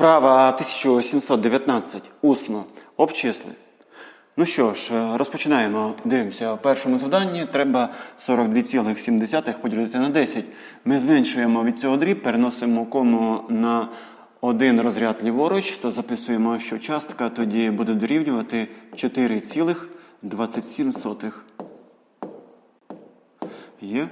Вправа 1719. Усно. Обчисли. Ну що ж, е, розпочинаємо. Дивимося. В першому завданні треба 42,7 поділити на 10. Ми зменшуємо від цього дріб, переносимо кому на один розряд ліворуч, то записуємо, що частка тоді буде дорівнювати 4,27. Є.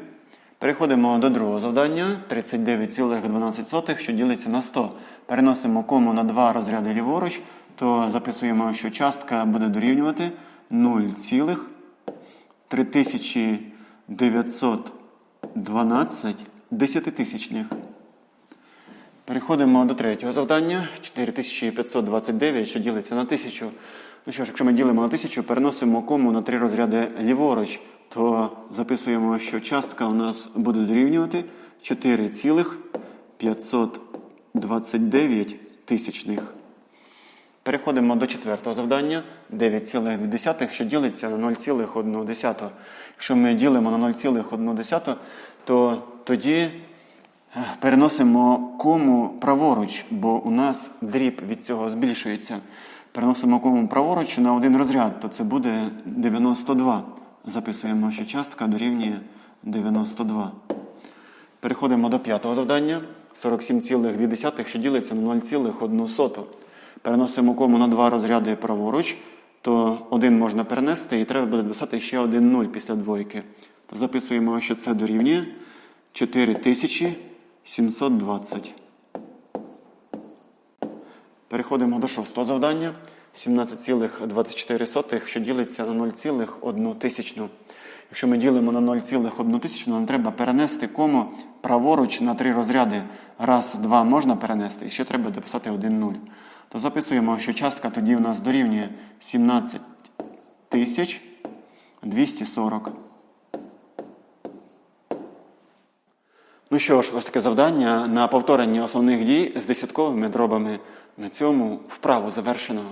Переходимо до другого завдання. 39,12, що ділиться на 100. Переносимо кому на два розряди ліворуч, то записуємо, що частка буде дорівнювати 0,3912 десятитисячних. Переходимо до третього завдання. 4529, що ділиться на 1000. Ну що ж, якщо ми ділимо на 1000, переносимо кому на три розряди ліворуч, то записуємо, що частка у нас буде дорівнювати 4,529 тисячних. Переходимо до четвертого завдання. 9,2, що ділиться на 0,1. Якщо ми ділимо на 0,1, то тоді е, переносимо кому праворуч, бо у нас дріб від цього збільшується. Переносимо кому праворуч на один розряд, то це буде 92. Записуємо, що частка дорівнює 92. Переходимо до п'ятого завдання. 47,2, що ділиться на 0,1. Переносимо кому на два розряди праворуч, то один можна перенести і треба буде дописати ще один 0 після двойки. То записуємо, що це дорівнює 4720. Переходимо до шостого завдання. 17,24, що ділиться на 0,1 тисячну. Якщо ми ділимо на 0,1 тисячну, нам треба перенести кому праворуч на три розряди. Раз, два можна перенести, і ще треба дописати 1 0. То записуємо, що частка тоді у нас дорівнює 17 240. Ну що ж, ось таке завдання на повторення основних дій з десятковими дробами. На цьому вправу завершено.